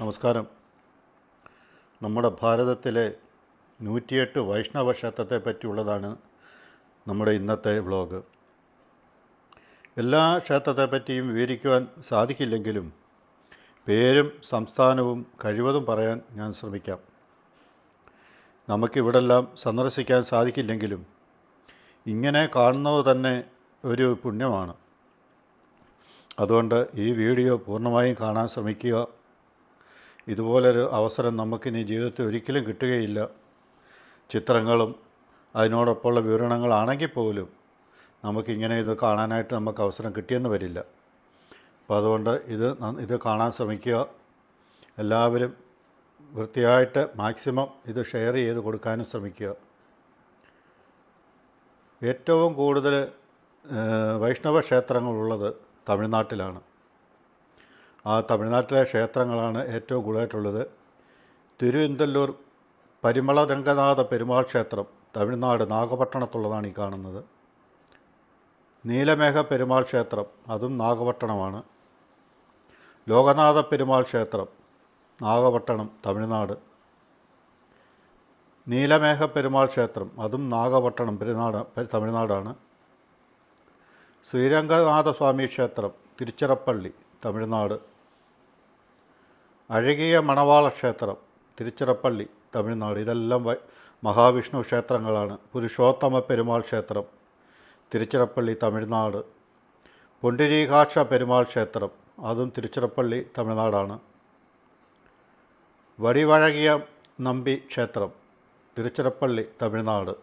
നമസ്കാരം. നമ്മുടെ ഭാരതത്തിലെ നൂറ്റിയെട്ട് വൈഷ്ണവ ക്ഷേത്രത്തെ പറ്റിയുള്ളതാണ് നമ്മുടെ ഇന്നത്തെ വ്ലോഗ്. എല്ലാ ക്ഷേത്രത്തെ പറ്റിയും വിവരിക്കുവാൻ സാധിക്കില്ലെങ്കിലും പേരും സംസ്ഥാനവും കഴിവതും പറയാൻ ഞാൻ ശ്രമിക്കാം. നമുക്കിവിടെല്ലാം സന്ദർശിക്കാൻ സാധിക്കില്ലെങ്കിലും ഇങ്ങനെ കാണുന്നത് തന്നെ ഒരു പുണ്യമാണ്. അതുകൊണ്ട് ഈ വീഡിയോ പൂർണമായും കാണാൻ ശ്രമിക്കുക. ഇതുപോലൊരു അവസരം നമുക്കിനി ജീവിതത്തിൽ ഒരിക്കലും കിട്ടുകയില്ല. ചിത്രങ്ങളും അതിനോടൊപ്പമുള്ള വിവരണങ്ങളാണെങ്കിൽ പോലും നമുക്കിങ്ങനെ ഇത് കാണാനായിട്ട് നമുക്ക് അവസരം കിട്ടിയെന്ന് വരില്ല. അപ്പോൾ അതുകൊണ്ട് ഇത് ഇത് കാണാൻ ശ്രമിക്കുക. എല്ലാവരും വൃത്തിയായിട്ട് മാക്സിമം ഇത് ഷെയർ ചെയ്ത് കൊടുക്കാനും ശ്രമിക്കുക. ഏറ്റവും കൂടുതൽ വൈഷ്ണവ ക്ഷേത്രങ്ങളുള്ളത് തമിഴ്നാട്ടിലാണ്. ആ തമിഴ്നാട്ടിലെ ക്ഷേത്രങ്ങളാണ് ഏറ്റവും കൂടുതലായിട്ടുള്ളത്. തിരുവനന്തല്ലൂർ പരിമള രംഗനാഥ പെരുമാൾ ക്ഷേത്രം തമിഴ്നാട് നാഗപട്ടണത്തുള്ളതാണ് ഈ കാണുന്നത്. നീലമേഘ പെരുമാൾ ക്ഷേത്രം അതും നാഗപട്ടണമാണ്. ലോകനാഥ പെരുമാൾ ക്ഷേത്രം നാഗപട്ടണം തമിഴ്നാട്. നീലമേഘ പെരുമാൾ ക്ഷേത്രം അതും നാഗപട്ടണം പെരുന്നാട് തമിഴ്നാടാണ്. ശ്രീരംഗനാഥസ്വാമി ക്ഷേത്രം തിരുച്ചിറപ്പള്ളി തമിഴ്നാട്. അഴകിയ മണവാള ക്ഷേത്രം തിരുച്ചിറപ്പള്ളി തമിഴ്നാട്. ഇതെല്ലാം മഹാവിഷ്ണു ക്ഷേത്രങ്ങളാണ്. പുരുഷോത്തമ പെരുമാൾ ക്ഷേത്രം തിരുച്ചിറപ്പള്ളി തമിഴ്നാട്. പൊണ്ടിരീകാക്ഷ പെരുമാൾ ക്ഷേത്രം അതും തിരുച്ചിറപ്പള്ളി തമിഴ്നാടാണ്. വടിവഴകിയ നമ്പി ക്ഷേത്രം തിരുച്ചിറപ്പള്ളി തമിഴ്നാട്.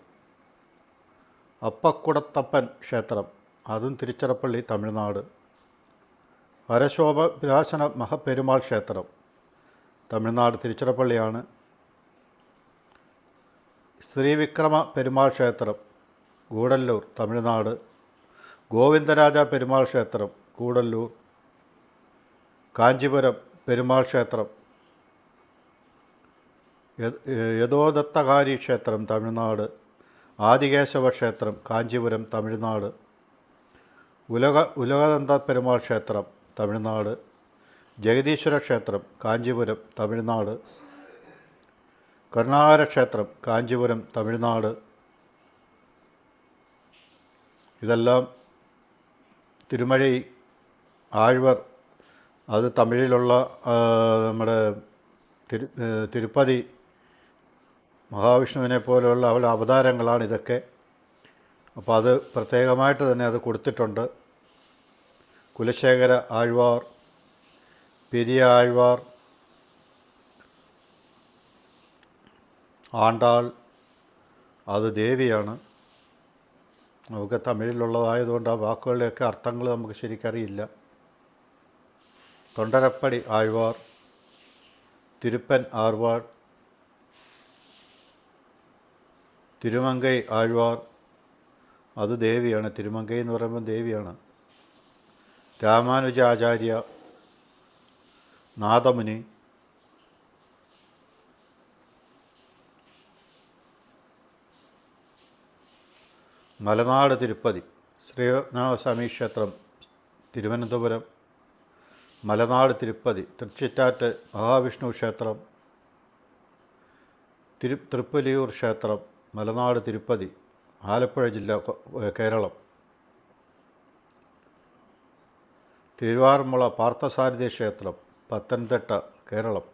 അപ്പക്കുടത്തപ്പൻ ക്ഷേത്രം അതും തിരുച്ചിറപ്പള്ളി തമിഴ്നാട്. പരശോഭ വിരാശന മഹപ്പെരുമാൾ ക്ഷേത്രം തമിഴ്നാട് തിരുച്ചിറപ്പള്ളിയാണ്. ശ്രീവിക്രമ പെരുമാൾ ക്ഷേത്രം കൂടല്ലൂർ തമിഴ്നാട്. ഗോവിന്ദരാജ പെരുമാൾ ക്ഷേത്രം കൂടല്ലൂർ കാഞ്ചീപുരം പെരുമാൾ ക്ഷേത്രം. യഥോദത്തകാരി ക്ഷേത്രം തമിഴ്നാട്. ആദികേശവ ക്ഷേത്രം കാഞ്ചീപുരം തമിഴ്നാട്. ഉലക ഉലകനന്ദ പെരുമാൾ ക്ഷേത്രം തമിഴ്നാട്. ജഗദീശ്വര ക്ഷേത്രം കാഞ്ചീപുരം തമിഴ്നാട്. കരുണാകര ക്ഷേത്രം കാഞ്ചീപുരം തമിഴ്നാട്. ഇതെല്ലാം തിരുമഴി ആഴ്വർ അത് തമിഴിലുള്ള നമ്മുടെ തിരു തിരുപ്പതി മഹാവിഷ്ണുവിനെ പോലെയുള്ള അവരുടെ അവതാരങ്ങളാണ് ഇതൊക്കെ. അപ്പോൾ അത് പ്രത്യേകമായിട്ട് തന്നെ അത് കൊടുത്തിട്ടുണ്ട്. കുലശേഖര ആഴ്വാർ പെരിയ ആണ്ടാൾ അത് ദേവിയാണ് നമുക്ക് തമിഴിലുള്ളതായതുകൊണ്ട് ആ വാക്കുകളുടെയൊക്കെ അർത്ഥങ്ങൾ നമുക്ക് ശരിക്കറിയില്ല. തൊണ്ടരപ്പടി ആഴ്വാർ തിരുപ്പൻ ആർവാൾ തിരുമങ്കൈ ആഴ്വാർ അത് ദേവിയാണ്. തിരുമങ്കൈ എന്ന് പറയുമ്പോൾ ദേവിയാണ്. രാമാനുജാചാര്യ നാദമുനി. മലനാട് തിരുപ്പതി ശ്രീനാഥസ്വാമി ക്ഷേത്രം തിരുവനന്തപുരം. മലനാട് തിരുപ്പതി തൃച്ചിറ്റാറ്റ് മഹാവിഷ്ണു ക്ഷേത്രം. തിരു തൃപ്പലിയൂർ ക്ഷേത്രം മലനാട് തിരുപ്പതി ആലപ്പുഴ ജില്ല കേരളം. തിരുവാറുമുള പാർത്ഥസാരഥി ക്ഷേത്രം പത്തനംതിട്ട കേരളം.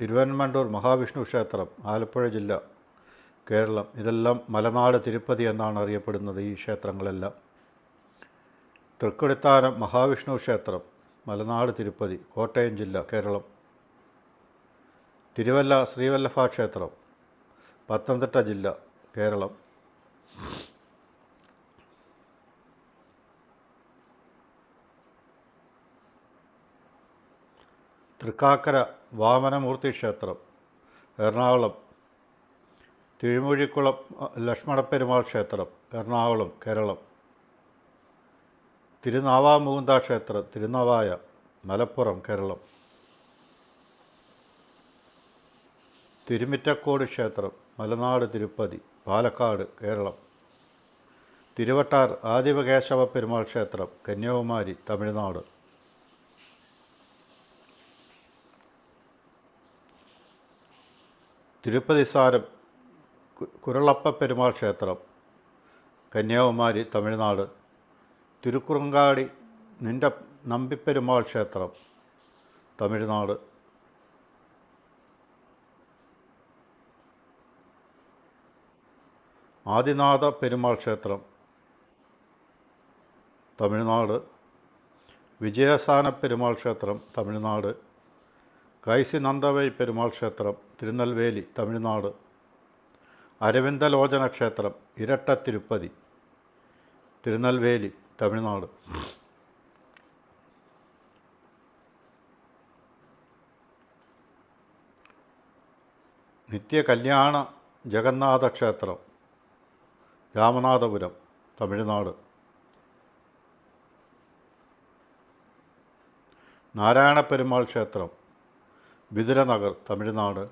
തിരുവനന്തപുരം മഹാവിഷ്ണു ക്ഷേത്രം ആലപ്പുഴ ജില്ല കേരളം. ഇതെല്ലാം മലനാട് തിരുപ്പതി എന്നാണ് അറിയപ്പെടുന്നത് ഈ ക്ഷേത്രങ്ങളെല്ലാം. തൃക്കൊടിത്താനം മഹാവിഷ്ണു ക്ഷേത്രം മലനാട് തിരുപ്പതി കോട്ടയം ജില്ല കേരളം. തിരുവല്ല ശ്രീവല്ലഭ ക്ഷേത്രം പത്തനംതിട്ട ജില്ല കേരളം. തൃക്കാക്കര വാമനമൂർത്തി ക്ഷേത്രം എറണാകുളം തിരുമൂഴിക്കുളം ലക്ഷ്മണപ്പെരുമാൾ ക്ഷേത്രം എറണാകുളം കേരളം. തിരുനാവാമുകുന്ദ ക്ഷേത്രം തിരുനാവായ മലപ്പുറം കേരളം. തിരുമിറ്റക്കോട് ക്ഷേത്രം മലനാട് തിരുപ്പതി പാലക്കാട് കേരളം. തിരുവട്ടാർ ആദിവകേശവ പെരുമാൾ ക്ഷേത്രം കന്യാകുമാരി തമിഴ്നാട്. തിരുപ്പതി സാരം കുരളപ്പ പെരുമാൾ ക്ഷേത്രം കന്യാകുമാരി തമിഴ്നാട് തിരുക്കുറങ്കാടി നിന്റെ നമ്പിപ്പെരുമാൾ ക്ഷേത്രം തമിഴ്നാട്. ആദിനാഥ പെരുമാൾ ക്ഷേത്രം തമിഴ്നാട്. വിജയസാന പെരുമാൾ ക്ഷേത്രം തമിഴ്നാട്. കൈസി നന്ദവൈ പെരുമാൾ ക്ഷേത്രം തിരുനെൽവേലി തമിഴ്നാട്. അരവിന്ദലോചന ക്ഷേത്രം ഇരട്ട തിരുപ്പതി തിരുനെൽവേലി തമിഴ്നാട്. നിത്യ കല്യാണ ജഗന്നാഥ ക്ഷേത്രം രാമനാഥപുരം തമിഴ്നാട്. നാരായണ പെരുമാൾ ക്ഷേത്രം ബിദുരനഗർ തമിഴ്നാട്.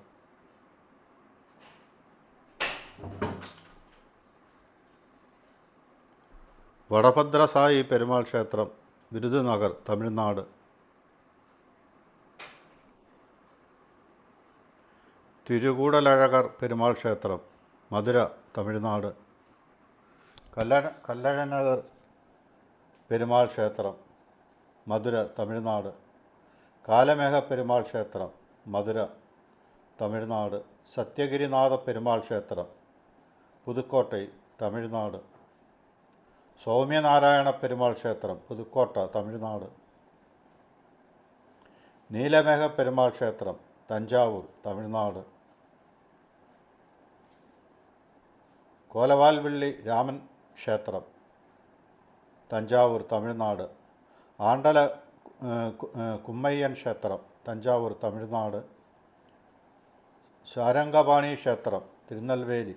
വടഭദ്രസായി പെരുമാൾ ക്ഷേത്രം വിരുദുനഗർ തമിഴ്നാട്. തിരുകൂടലഴകർ പെരുമാൾ ക്ഷേത്രം മധുര തമിഴ്നാട്. കല്ലഴ കല്ലഴനഗർ പെരുമാൾ ക്ഷേത്രം മധുര തമിഴ്നാട്. കാലമേഘ പെരുമാൾ ക്ഷേത്രം മധുര തമിഴ്നാട് സത്യഗിരിനാഥ പെരുമാൾ ക്ഷേത്രം പുതുക്കോട്ടൈ തമിഴ്നാട്. സൗമ്യനാരായണ പെരുമാൾ ക്ഷേത്രം പുതുക്കോട്ട തമിഴ്നാട്. നീലമേഘ പെരുമാൾ ക്ഷേത്രം തഞ്ചാവൂർ തമിഴ്നാട്. കോലവാൽവിള്ളി രാമൻ ക്ഷേത്രം തഞ്ചാവൂർ തമിഴ്നാട്. ആണ്ടല കുമ്മയ്യൻ ക്ഷേത്രം തഞ്ചാവൂർ തമിഴ്നാട്. ശാരംഗപാണി ക്ഷേത്രം തിരുനെൽവേലി.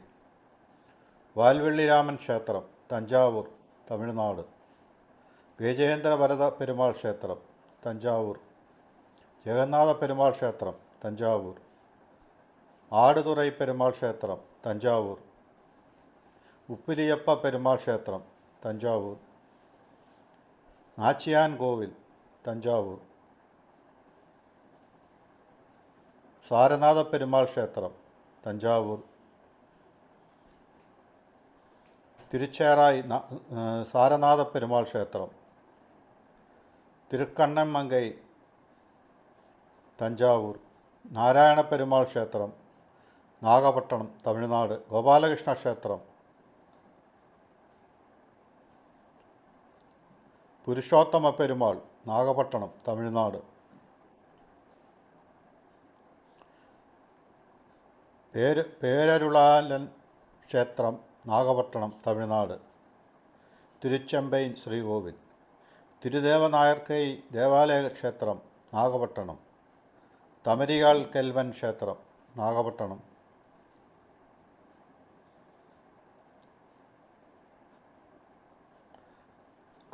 വാൽവെള്ളി രാമൻ ക്ഷേത്രം തഞ്ചാവൂർ തമിഴ്നാട്. ഗജേന്ദ്ര ഭരത പെരുമാൾ ക്ഷേത്രം തഞ്ചാവൂർ. ജഗന്നാഥ പെരുമാൾ ക്ഷേത്രം തഞ്ചാവൂർ. ആടുതുറൈ പെരുമാൾ ക്ഷേത്രം തഞ്ചാവൂർ. ഉപ്പിലിയപ്പ പെരുമാൾ ക്ഷേത്രം തഞ്ചാവൂർ. നാച്ചിയാൻ കോവിൽ തഞ്ചാവൂർ. സാരനാഥ പെരുമാൾ ക്ഷേത്രം തഞ്ചാവൂർ. തിരുച്ചേറായി സാരനാഥ പെരുമാൾ ക്ഷേത്രം. തിരുക്കണ്ണമ്മങ്കൈ തഞ്ചാവൂർ. നാരായണ പെരുമാൾ ക്ഷേത്രം നാഗപട്ടണം തമിഴ്നാട്. ഗോപാലകൃഷ്ണ ക്ഷേത്രം. പുരുഷോത്തമ പെരുമാൾ നാഗപട്ടണം തമിഴ്നാട്. പേര് പേരരുളാലൻ ക്ഷേത്രം നാഗപട്ടണം തമിഴ്നാട്. തിരുച്ചെമ്പൈൻ ശ്രീകോവിൽ. തിരുദേവനായർക്കൈ ദേവാലയ ക്ഷേത്രം നാഗപട്ടണം. തമരികാൽ കെൽവൻ ക്ഷേത്രം നാഗപട്ടണം.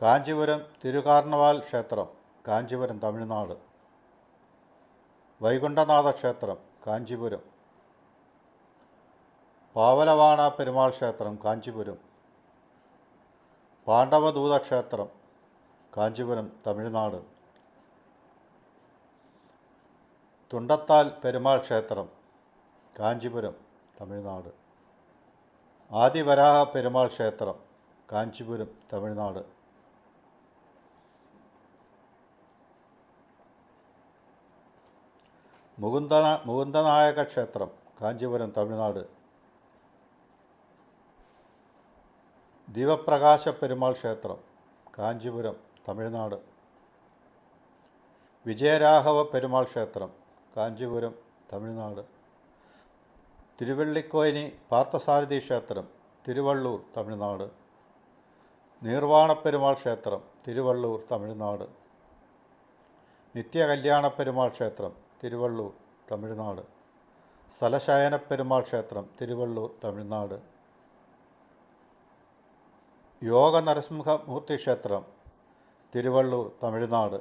കാഞ്ചീപുരം തിരുകാർണവാൽ ക്ഷേത്രം കാഞ്ചീപുരം തമിഴ്നാട്. വൈകുണ്ഠനാഥ ക്ഷേത്രം കാഞ്ചീപുരം. പാവലവാണ പെരുമാൾ ക്ഷേത്രം കാഞ്ചീപുരം. പാണ്ഡവദൂത ക്ഷേത്രം കാഞ്ചീപുരം തമിഴ്നാട്. തുണ്ടത്താൽ പെരുമാൾ ക്ഷേത്രം കാഞ്ചീപുരം തമിഴ്നാട്. ആദിവരാഹ പെരുമാൾ ക്ഷേത്രം കാഞ്ചീപുരം തമിഴ്നാട്. മുകുന്ദന മുകുന്ദനായക ക്ഷേത്രം കാഞ്ചീപുരം തമിഴ്നാട്. ദീപപ്രകാശ പെരുമാൾ ക്ഷേത്രം കാഞ്ചീപുരം തമിഴ്നാട്. വിജയരാഘവ പെരുമാൾ ക്ഷേത്രം കാഞ്ചീപുരം തമിഴ്നാട്. തിരുവള്ളിക്കോയിനി പാർത്ഥസാരഥി ക്ഷേത്രം തിരുവള്ളൂർ തമിഴ്നാട്. നിർവാണ പെരുമാൾ ക്ഷേത്രം തിരുവള്ളൂർ തമിഴ്നാട്. നിത്യകല്യാണ പെരുമാൾ ക്ഷേത്രം തിരുവള്ളൂർ തമിഴ്നാട്. സ്ഥലശയന പെരുമാൾ ക്ഷേത്രം തിരുവള്ളൂർ തമിഴ്നാട്. യോഗ നരസിംഹമൂർത്തി ക്ഷേത്രം തിരുവള്ളൂർ തമിഴ്നാട്.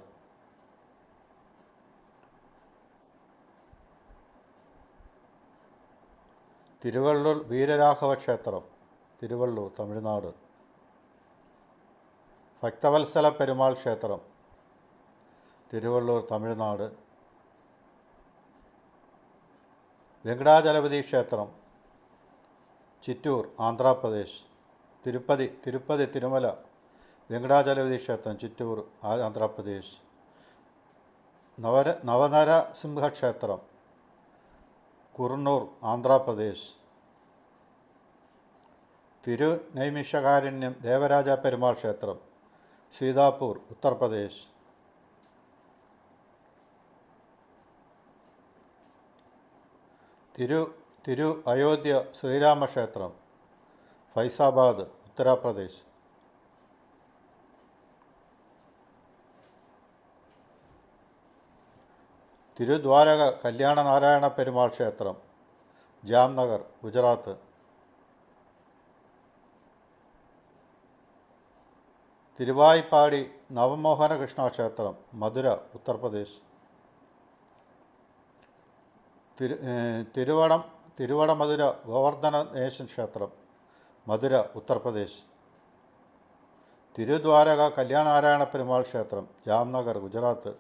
തിരുവള്ളൂർ വീരരാഘവ ക്ഷേത്രം തിരുവള്ളൂർ തമിഴ്നാട്. ഭക്തവത്സല പെരുമാൾ ക്ഷേത്രം തിരുവള്ളൂർ തമിഴ്നാട്. വെങ്കടാചലപതി ക്ഷേത്രം ചിറ്റൂർ ആന്ധ്രാപ്രദേശ്. തിരുപ്പതി തിരുപ്പതി തിരുമല വെങ്കടാചലപതി ക്ഷേത്രം ചിറ്റൂർ ആന്ധ്രാപ്രദേശ്. നവര നവനരസിംഹ ക്ഷേത്രം കുർണൂർ ആന്ധ്രാപ്രദേശ്. തിരുനൈമിഷകാരുണ്യം ദേവരാജ പെരുമാൾ ക്ഷേത്രം സീതാപൂർ ഉത്തർപ്രദേശ്. തിരു തിരു അയോധ്യ ശ്രീരാമക്ഷേത്രം ഫൈസാബാദ് ഉത്തരാപ്രദേശ്. തിരുദ്വാരക കല്യാണനാരായണ പെരുമാൾ ക്ഷേത്രം ജാംനഗർ ഗുജറാത്ത്. തിരുവായിപ്പാടി നവമോഹനകൃഷ്ണ ക്ഷേത്രം മധുര ഉത്തർപ്രദേശ്. തിരു തിരുവടം തിരുവടമധുര ഗോവർദ്ധനേശൻ ക്ഷേത്രം. മധുര ഉത്തർപ്രദേശ്. തിരുദ്വാരക കല്യാണനാരായണ പെരുമാൾ ക്ഷേത്രം ജാംനഗർ ഗുജറാത്ത്.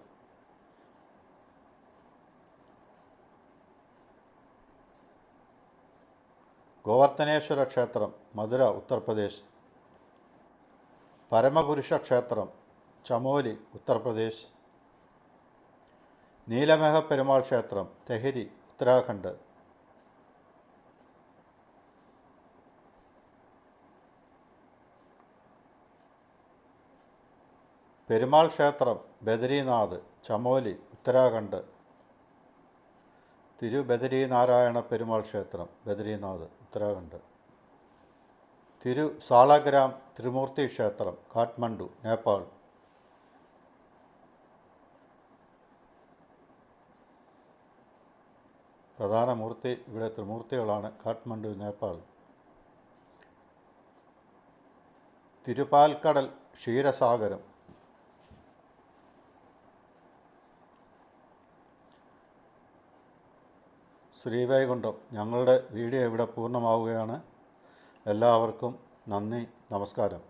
ഗോവർദ്ധനേശ്വര ക്ഷേത്രം മധുര ഉത്തർപ്രദേശ്. പരമപുരുഷ ക്ഷേത്രം ചമോലി ഉത്തർപ്രദേശ്. നീലമേഘ പെരുമാൾ ക്ഷേത്രം തെഹരി ഉത്തരാഖണ്ഡ്. പെരുമാൾ ക്ഷേത്രം ബദരീനാഥ് ചമോലി ഉത്തരാഖണ്ഡ്. തിരു ബദരീനാരായണ പെരുമാൾ ക്ഷേത്രം ബദരീനാഥ് ഉത്തരാഖണ്ഡ്. തിരു സാളഗ്രാം ത്രിമൂർത്തി ക്ഷേത്രം കാഠ്മണ്ഡു നേപ്പാൾ. പ്രധാന മൂർത്തി ഇവിടെ ത്രിമൂർത്തികളാണ് കാഠ്മണ്ഡു നേപ്പാൾ. തിരുപാൽക്കടൽ ക്ഷീരസാഗരം ശ്രീവൈകുണ്ഠം ഞങ്ങളുടെ വീഡിയോ ഇവിടെ പൂർണമാവുകയാണ്. എല്ലാവർക്കും നന്ദി നമസ്കാരം.